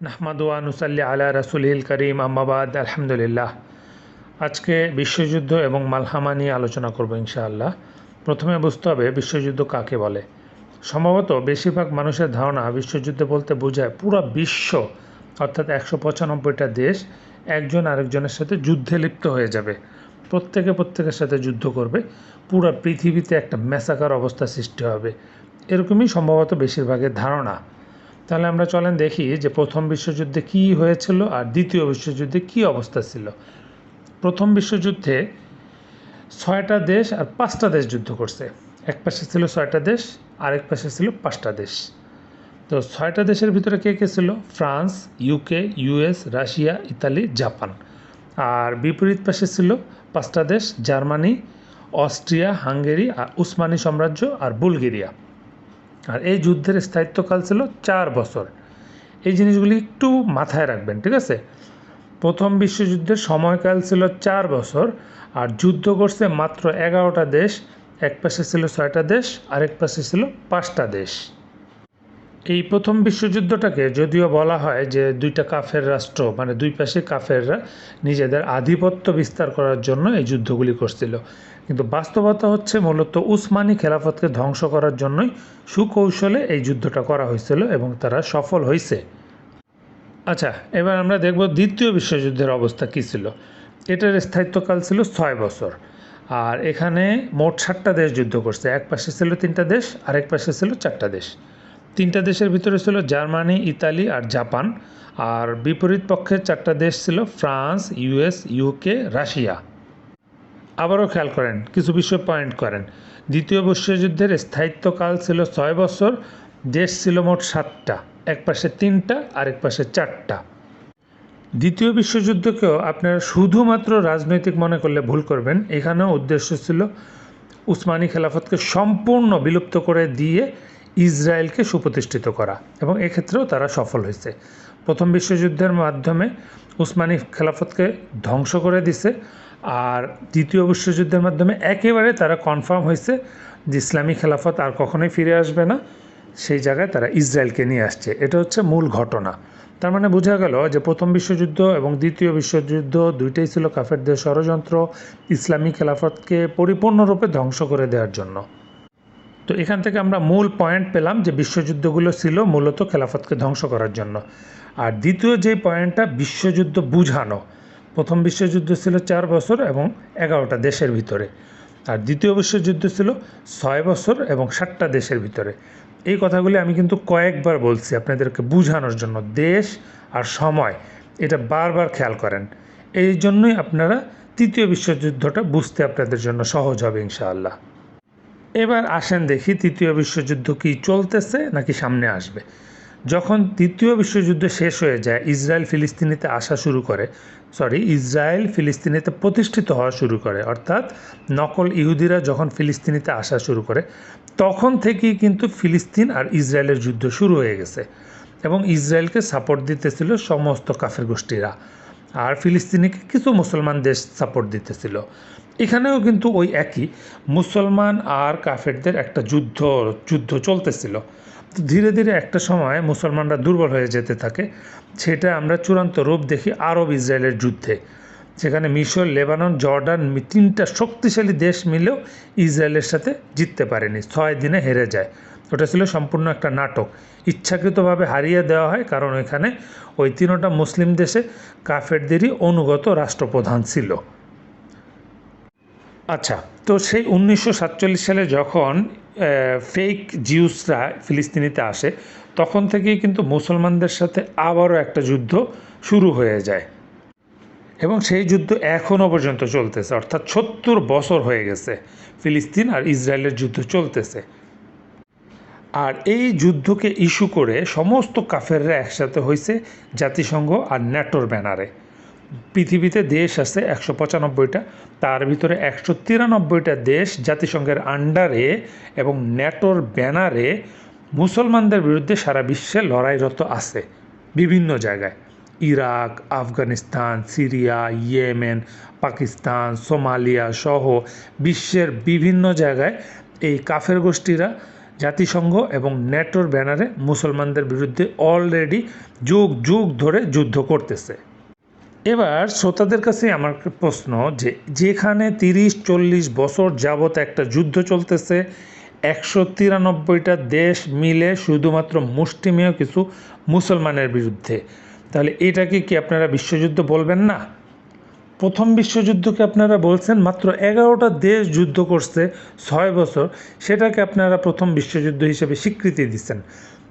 নাহমাদুয়া নুসাল্লি আলা রাসুলহিল করিম আম্মাবাদ আলহামদুলিল্লাহ। আজকে বিশ্বযুদ্ধ এবং মালহামা নিয়ে আলোচনা করব ইনশাআল্লাহ। প্রথমে বুঝতে হবে বিশ্বযুদ্ধ কাকে বলে। সম্ভবত বেশিরভাগ মানুষের ধারণা বিশ্বযুদ্ধ বলতে বোঝায় পুরো বিশ্ব, অর্থাৎ একশো পঁচানব্বইটা দেশ একজন আরেকজনের সাথে যুদ্ধে লিপ্ত হয়ে যাবে। প্রত্যেকে প্রত্যেকের সাথে যুদ্ধ করবে। পুরো পৃথিবীতে একটা মেসাকার অবস্থা সৃষ্টি হবে। এরকমই সম্ভবত বেশিরভাগের ধারণা। তাহলে আমরা চলেন দেখি যে প্রথম বিশ্বযুদ্ধে কী হয়েছিল আর দ্বিতীয় বিশ্বযুদ্ধে কী অবস্থা ছিল। প্রথম বিশ্বযুদ্ধে ছয়টা দেশ আর পাঁচটা দেশ যুদ্ধ করছে। এক পাশে ছিল ছয়টা দেশ, আরেক পাশে ছিল পাঁচটা দেশ। তো ছয়টা দেশের ভিতরে কে কে ছিল? France, UK, US, Russia, Italy, Japan. আর বিপরীত পাশে ছিল পাঁচটা দেশ, জার্মানি, অস্ট্রিয়া, হাঙ্গেরি আর উসমানি সাম্রাজ্য আর বুলগেরিয়া। আর এই যুদ্ধের স্থায়িত্বকাল ছিল চার বছর। এই জিনিসগুলি একটু মাথায় রাখবেন, ঠিক আছে? প্রথম বিশ্বযুদ্ধের সময়কাল ছিল চার বছর, আর যুদ্ধ করছে মাত্র এগারোটা দেশ, এক পাশে ছিল ছয়টা দেশ, আরেক পাশে ছিল পাঁচটা দেশ। এই প্রথম বিশ্বযুদ্ধটাকে যদিও বলা হয় যে দুইটা কাফের রাষ্ট্র মানে দুই পাশে কাফেররা নিজেদের আধিপত্য বিস্তার করার জন্য এই যুদ্ধগুলি করছিল। কিন্তু বাস্তবতা হচ্ছে মূলত উসমানি খেলাফতকে ধ্বংস করার জন্যই সুকৌশলে এই যুদ্ধটা করা হয়েছিল এবং তারা সফল হয়েছে। আচ্ছা এবার আমরা দেখব দ্বিতীয় বিশ্বযুদ্ধের অবস্থা কী ছিল। এটার স্থায়িত্বকাল ছিল ছয় বছর। আর এখানে মোট ষাটটা দেশ যুদ্ধ করছে। এক পাশে ছিল তিনটা দেশ, আরেক পাশে ছিল চারটা দেশ। তিনটা দেশের ভিতরে ছিল জার্মানি, ইতালি আর জাপান। আর বিপরীত পক্ষে চারটা দেশ ছিল ফ্রান্স ইউএস ইউকে, রাশিয়া। আবারও খেয়াল করেন, কিছু বিষয় পয়েন্ট করেন। দ্বিতীয় বিশ্বযুদ্ধের স্থায়িত্বকাল ছিল ছয় বছর, দেশ ছিল মোট সাতটা, এক পাশে তিনটা, আরেক পাশে চারটা। দ্বিতীয় বিশ্বযুদ্ধকেও আপনারা শুধুমাত্র রাজনৈতিক মনে করলে ভুল করবেন। এখানেও উদ্দেশ্য ছিল উসমানী খেলাফতকে সম্পূর্ণ বিলুপ্ত করে দিয়ে ইসরায়েলকে সুপ্রতিষ্ঠিত করা এবং এক্ষেত্রেও তারা সফল হয়েছে। প্রথম বিশ্বযুদ্ধের মাধ্যমে উসমানী খেলাফতকে ধ্বংস করে দিছে। আর দ্বিতীয় বিশ্বযুদ্ধের মাধ্যমে একেবারে তারা কনফার্ম হয়েছে যে ইসলামী খেলাফত আর কখনোই ফিরে আসবে না। সেই জায়গায় তারা ইসরায়েলকে নিয়ে আসছে। এটা হচ্ছে মূল ঘটনা। তার মানে বোঝা গেল যে প্রথম বিশ্বযুদ্ধ এবং দ্বিতীয় বিশ্বযুদ্ধ দুইটাই ছিল কাফেরদের ষড়যন্ত্র, ইসলামী খেলাফতকে পরিপূর্ণরূপে ধ্বংস করে দেওয়ার জন্য। তো এখান থেকে আমরা মূল পয়েন্ট পেলাম যে বিশ্বযুদ্ধগুলো ছিল মূলত খেলাফতকে ধ্বংস করার জন্য। আর দ্বিতীয় যে পয়েন্টটা বিশ্বযুদ্ধ বুঝানো। প্রথম বিশ্বযুদ্ধ ছিল চার বছর এবং এগারোটা দেশের ভিতরে। আর দ্বিতীয় বিশ্বযুদ্ধ ছিল ছয় বছর এবং ষাটটা দেশের ভিতরে। এই কথাগুলি আমি কিন্তু কয়েকবার বলছি আপনাদেরকে বুঝানোর জন্য। দেশ আর সময়, এটা বারবার খেয়াল করেন। এই জন্যই আপনারা তৃতীয় বিশ্বযুদ্ধটা বুঝতে আপনাদের জন্য সহজ হবে ইনশাআল্লাহ। এবার আসেন দেখি তৃতীয় বিশ্বযুদ্ধ কি চলতেছে নাকি সামনে আসবে। যখন তৃতীয় বিশ্বযুদ্ধ শেষ হয়ে যায়, ইসরায়েল ফিলিস্তিনিতে আসা শুরু করে সরি ইসরায়েল ফিলিস্তিনিতে প্রতিষ্ঠিত হওয়া শুরু করে, অর্থাৎ নকল ইহুদিরা যখন ফিলিস্তিনিতে আসা শুরু করে, তখন থেকেই কিন্তু ফিলিস্তিন আর ইসরায়েলের যুদ্ধ শুরু হয়ে গেছে এবং ইসরায়েলকে সাপোর্ট দিতেছিল সমস্ত কাফের গোষ্ঠীরা। আর ফিলিস্তিনিকে কিছু মুসলমান দেশ সাপোর্ট দিতেছিল। এখানেও কিন্তু ওই একই। মুসলমান আর কাফেরদের একটা যুদ্ধ যুদ্ধ চলতেছিল। তো ধীরে ধীরে একটা সময় মুসলমানরা দুর্বল হয়ে যেতে থাকে। সেটা আমরা চূড়ান্ত রূপ দেখি আরব ইসরায়েলের যুদ্ধে। যেখানে মিশর, লেবানন, জর্ডান তিনটা শক্তিশালী দেশ মিলেও ইসরায়েলের সাথে জিততে পারেনি। ছয় দিনে হেরে যায়। ওটা ছিল সম্পূর্ণ একটা নাটক। ইচ্ছাকৃতভাবে হারিয়ে দেওয়া হয় কারণ এখানে ওই তিনোটা মুসলিম দেশে কাফেরদেরই অনুগত রাষ্ট্রপ্রধান ছিল। আচ্ছা তো সেই উনিশশো সাতচল্লিশ সালে যখন ফেক জিউসরা ফিলিস্তিনিতে আসে, তখন থেকেই কিন্তু মুসলমানদের সাথে আবারও একটা যুদ্ধ শুরু হয়ে যায়। এবং সেই যুদ্ধ এখনও পর্যন্ত চলতেছে, অর্থাৎ সত্তর বছর হয়ে গেছে ফিলিস্তিন আর ইসরায়েলের যুদ্ধ চলতেছে। আর এই যুদ্ধকে ইস্যু করে সমস্ত কাফেররা একসাথে হয়েছে জাতিসংঘ আর ন্যাটোর ব্যানারে। পৃথিবীতে দেশ আছে একশো পঁচানব্বইটা, তার ভিতরে একশো তিরানব্বইটা দেশ জাতিসংঘের আন্ডারে এবং ন্যাটোর ব্যানারে মুসলমানদের বিরুদ্ধে সারা বিশ্বে লড়াইরত আছে বিভিন্ন জায়গায়। Iraq, Afghanistan, Syria, Yemen, Pakistan, Somalia সহ বিশ্বের বিভিন্ন জায়গায় এই কাফের গোষ্ঠীরা, জাতিসংঘ এবং ন্যাটোর ব্যানারে মুসলমানদের বিরুদ্ধে অলরেডি যুগ যুগ ধরে যুদ্ধ করতেছে। এবার শ্রোতাদের কাছে আমার প্রশ্ন যে যেখানে তিরিশ, চল্লিশ বছর যাবত একটা যুদ্ধ চলতেছে, একশো তিরানব্বইটা দেশ মিলে শুধুমাত্র মুষ্টিমেয় কিছু মুসলমানের বিরুদ্ধে, তাহলে এটাকে কি আপনারা বিশ্বযুদ্ধ বলবেন না? প্রথম বিশ্বযুদ্ধকে আপনারা বলছেন মাত্র এগারোটা দেশ যুদ্ধ করছে ছয় বছর, সেটাকে আপনারা প্রথম বিশ্বযুদ্ধ হিসেবে স্বীকৃতি দিচ্ছেন।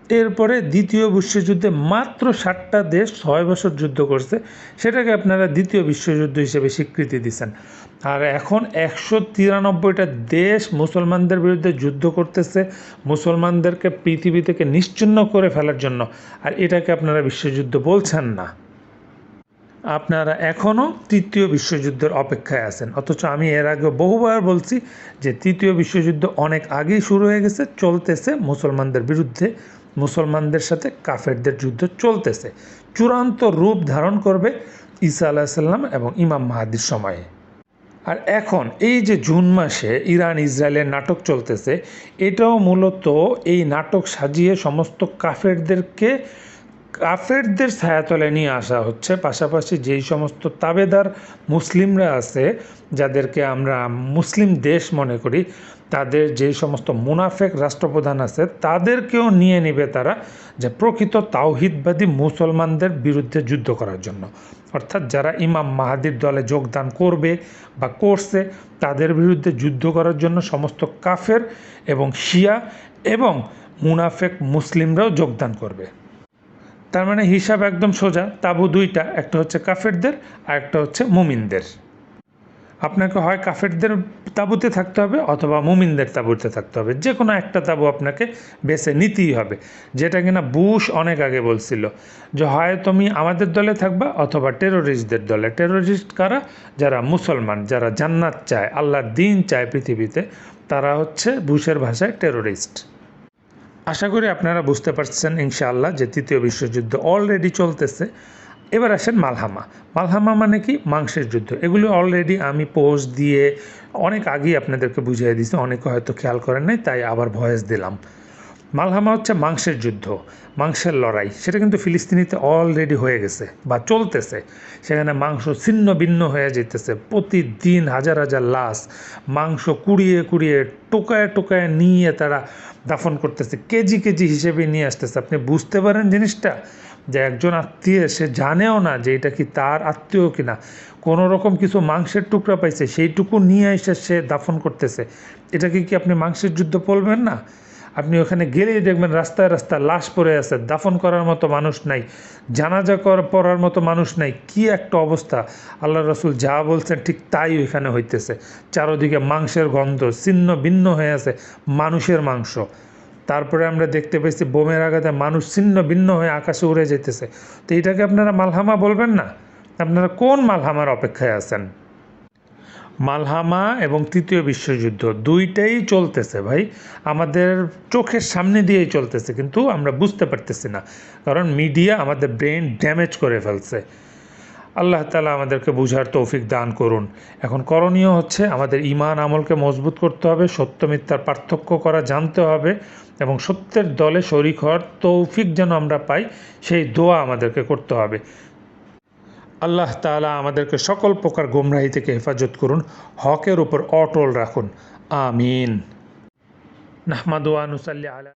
এরপরে দ্বিতীয় বিশ্বযুদ্ধে মাত্র ষাটটা দেশ ছয় বছর যুদ্ধ করছে। সেটাকে আপনারা দ্বিতীয় বিশ্বযুদ্ধ হিসেবে স্বীকৃতি দিচ্ছেন আর এখন একশো তিরানব্বইটা দেশ মুসলমানদের বিরুদ্ধে যুদ্ধ করতেছে। মুসলমানদেরকে পৃথিবী থেকে নিশ্চিহ্ন করে ফেলার জন্য। আর এটাকে আপনারা বিশ্বযুদ্ধ বলছেন না। আপনারা এখনও তৃতীয় বিশ্বযুদ্ধের অপেক্ষায় আছেন। অথচ আমি এর আগে বহুবার বলছি যে তৃতীয় বিশ্বযুদ্ধ অনেক আগেই শুরু হয়ে গেছে, চলতেছে মুসলমানদের বিরুদ্ধে। মুসলমানদের সাথে কাফেরদের যুদ্ধ চলতেছে। চূড়ান্ত রূপ ধারণ করবে ঈসা আলাহিসাল্লাম এবং ইমাম মাহাদির সময়ে। আর এখন এই যে জুন মাসে ইরান ইসরায়েলের নাটক চলতেছে, এটাও মূলত এই নাটক সাজিয়ে সমস্ত কাফেরদেরকে, কাফেরদের ছায়াতলে নিয়ে আসা হচ্ছে। পাশাপাশি যেই সমস্ত তাবেদার মুসলিমরা আছে, যাদেরকে আমরা মুসলিম দেশ মনে করি তাদের যেই সমস্ত মুনাফেক রাষ্ট্রপ্রধান আছে, তাদেরকেও নিয়ে নেবে তারা যে প্রকৃত তাওহিদবাদী মুসলমানদের বিরুদ্ধে যুদ্ধ করার জন্য। অর্থাৎ যারা ইমাম মাহাদির দলে যোগদান করবে বা করছে, তাদের বিরুদ্ধে যুদ্ধ করার জন্য সমস্ত কাফের এবং শিয়া এবং মুনাফেক মুসলিমরাও যোগদান করবে। তার মানে হিসাব একদম সোজা, তাবু দুইটা, একটা হচ্ছে কাফেরদের আর একটা হচ্ছে মুমিনদের। আপনাকে হয় কাফেরদের তাঁবুতে থাকতে হবে অথবা মুমিনদের তাঁবুতে থাকতে হবে। যে কোনো একটা তাঁবু আপনাকে বেছে নিতেই হবে। যেটা কিনা বুশ অনেক আগে বলছিল যে, হয় তুমি আমাদের দলে থাকবা অথবা টেরোরিস্টদের দলে। টেরোরিস্ট কারা? যারা মুসলমান, যারা জান্নাত চায়, আল্লাহর দিন চায় পৃথিবীতে, তারা হচ্ছে বুশের ভাষায় টেরোরিস্ট। আশা করি আপনারা বুঝতে পারছেন ইনশাআল্লাহ যে তৃতীয় বিশ্বযুদ্ধ অলরেডি চলতেছে। এবার আসেন মালহামা। মালহামা মানে কি? মাংসের যুদ্ধ। এগুলো অলরেডি আমি পোস্ট দিয়ে অনেক আগেই আপনাদেরকে বুঝিয়ে দিয়েছি। অনেকে হয়তো খেয়াল করেন নাই, তাই আবার ভয়েস দিলাম। মালহামা হচ্ছে মাংসের যুদ্ধ, মাংসের লড়াই। সেটা কিন্তু ফিলিস্তিনিতে অলরেডি হয়ে গেছে বা চলতেছে। সেখানে মাংস ছিন্ন ভিন্ন হয়ে যেতেছে প্রতিদিন হাজার হাজার লাশ মাংস কুড়িয়ে কুড়িয়ে, টোকায় টোকায় নিয়ে তারা দাফন করতেছে। কেজি কেজি হিসেবে নিয়ে আসতেছে। আপনি বুঝতে পারেন জিনিসটা? যে একজন আত্মীয় সে জানেও না যে এটা কি তার আত্মীয় কিনা। কোনো রকম কিছু মাংসের টুকরা পাইছে, সেইটুকু নিয়ে এসে সে দাফন করতেছে। এটাকে কি আপনি মাংসের যুদ্ধ বলবেন না? আপনি ওখানে গেলেই দেখবেন রাস্তায় রাস্তায় লাশ পড়ে আছে, দাফন করার মতো মানুষ নাই, জানাজা কর, পড়ার মতো মানুষ নাই। কি একটা অবস্থা। আল্লাহ রসুল যা বলছেন ঠিক তাই ওইখানে হইতেছে। চারোদিকে মাংসের গন্ধ, ছিন্ন ভিন্ন হয়ে আছে মানুষের মাংস। তারপরে আমরা দেখতে পেয়েছি বোমের আঘাতে মানুষ ছিন্ন ভিন্ন হয়ে আকাশে উড়ে যেতেছে। তো এটাকে আপনারা মালহামা বলবেন না? আপনারা কোন মালহামার অপেক্ষায় আছেন? মালহামা এবং তৃতীয় বিশ্বযুদ্ধ দুইটাই চলতেছে ভাই। আমাদের চোখের সামনে দিয়েই চলতেছে, কিন্তু আমরা বুঝতে পারতেছি না। কারণ মিডিয়া আমাদের ব্রেন ড্যামেজ করে ফেলছে। আল্লাহ তালা আমাদেরকে বুঝার তৌফিক দান করুন। এখন করণীয় হচ্ছে আমাদের ইমান আমলকে মজবুত করতে হবে সত্য মিথ্যার পার্থক্য করা জানতে হবে এবং সত্যের দলে শরিক হওয়ার তৌফিক যেন আমরা পাই, সেই দোয়া আমাদেরকে করতে হবে। আল্লাহ তালা আমাদেরকে সকল প্রকার গোমরাহি থেকে হেফাজত করুন, হকের উপর অটল রাখুন। আমিন। নাহমাদুয়ানুসাল্লি আলা